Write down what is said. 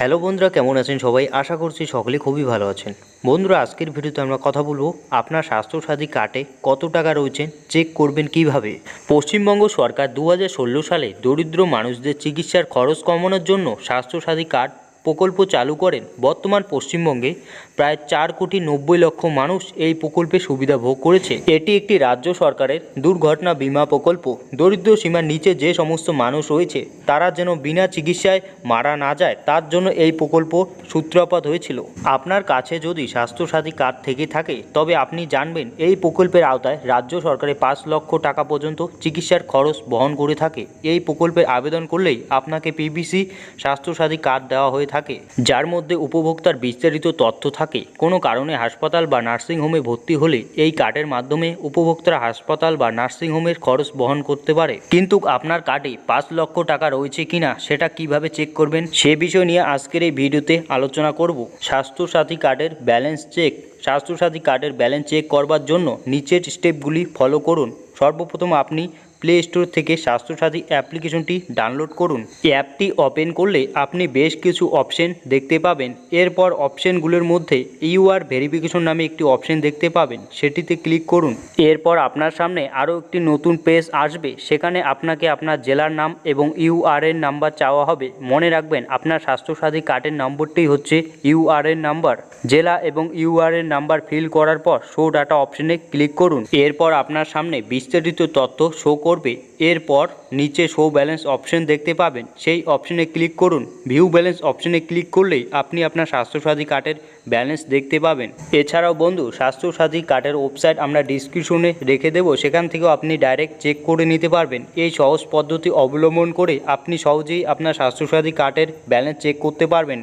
Hello বন্ধুরা, কেমন আছেন সবাই? আশা করছি সকলে খুবই ভালো আছেন। বন্ধুরা, আজকের ভিডিওতে আমরা কথা বলব আপনার স্বাস্থ্যসাথী কার্ডে কত টাকা রয়েছে চেক করবেন কীভাবে? পশ্চিমবঙ্গ সরকার দু হাজার ষোলো সালে দরিদ্র মানুষদের চিকিৎসার খরচ কমানোর জন্য স্বাস্থ্যসাথী কার্ড প্রকল্প চালু করেন বর্তমান পশ্চিমবঙ্গে প্রায় চার কোটি নব্বই লক্ষ মানুষ এই প্রকল্পে সুবিধা ভোগ করেছে। এটি একটি রাজ্য সরকারের দুর্ঘটনা বীমা প্রকল্প। দরিদ্র সীমার নিচে যে সমস্ত মানুষ রয়েছে, তারা যেন বিনা চিকিৎসায় মারা না যায়, তার জন্য এই প্রকল্প সূত্রপাত হয়েছিল। আপনার কাছে যদি স্বাস্থ্যসাথী কার্ড থেকে থাকে, তবে আপনি জানবেন এই প্রকল্পের আওতায় রাজ্য সরকারে পাঁচ লক্ষ টাকা পর্যন্ত চিকিৎসার খরচ বহন করে থাকে। এই প্রকল্পের আবেদন করলেই আপনাকে পিবিসি স্বাস্থ্যসাথী কার্ড দেওয়া হয়ে থাকে। যার মধ্যে উপভোক্তার বিস্তারিত তথ্য থাকে। কোনো কারণে হাসপাতাল বা নার্সিংহোমে ভর্তি হলে এই কার্ডের মাধ্যমে উপভোক্তারা হাসপাতাল বা নার্সিংহোমের খরচ বহন করতে পারে। কিন্তু আপনার কার্ডে পাঁচ লক্ষ টাকা রয়েছে কিনা সেটা কীভাবে চেক করবেন, সে বিষয় নিয়ে আজকের এই ভিডিওতে আলোচনা করব। স্বাস্থ্যসাথী কার্ডের ব্যালেন্স চেক স্বাস্থ্যসাথী কার্ডের ব্যালেন্স চেক করবার জন্য নিচের স্টেপগুলি ফলো করুন। সর্বপ্রথম আপনি প্লে স্টোর থেকে স্বাস্থ্যসাথী অ্যাপ্লিকেশনটি ডাউনলোড করুন। এই অ্যাপটি ওপেন করলে আপনি বেশ কিছু অপশন দেখতে পাবেন। এরপর অপশনগুলোর মধ্যে ইউআর ভেরিফিকেশন নামে একটি অপশন দেখতে পাবেন। সেটিতে ক্লিক করুন। এরপর আপনার সামনে আরও একটি নতুন পেজ আসবে। সেখানে আপনাকে আপনার জেলার নাম এবং ইউআরএন নাম্বার চাওয়া হবে। মনে রাখবেন, আপনার স্বাস্থ্যসাথী কার্ডের নম্বরটি হচ্ছে ইউআরএন নাম্বার। জেলা এবং ইউআরএন নাম্বার ফিল করার পর শো ডাটা অপশনে ক্লিক করুন। এরপর আপনার সামনে বিস্তারিত তথ্য শো করবে, এরপর নিচে শো ব্যালেন্স অপশন দেখতে পাবেন। সেই অপশনে ক্লিক করুন। ভিউ ব্যালেন্স অপশনে ক্লিক করলেই আপনি আপনার স্বাস্থ্যসাথী কার্ডের ব্যালেন্স দেখতে পাবেন। এছাড়াও বন্ধু, স্বাস্থ্যসাথী কার্ডের ওয়েবসাইট আমরা ডিসক্রিপশনে রেখে দেবো। সেখান থেকেও আপনি ডাইরেক্ট চেক করে নিতে পারবেন। এই সহজ পদ্ধতি অবলম্বন করে আপনি সহজেই আপনার স্বাস্থ্যসাথী কার্ডের ব্যালেন্স চেক করতে পারবেন।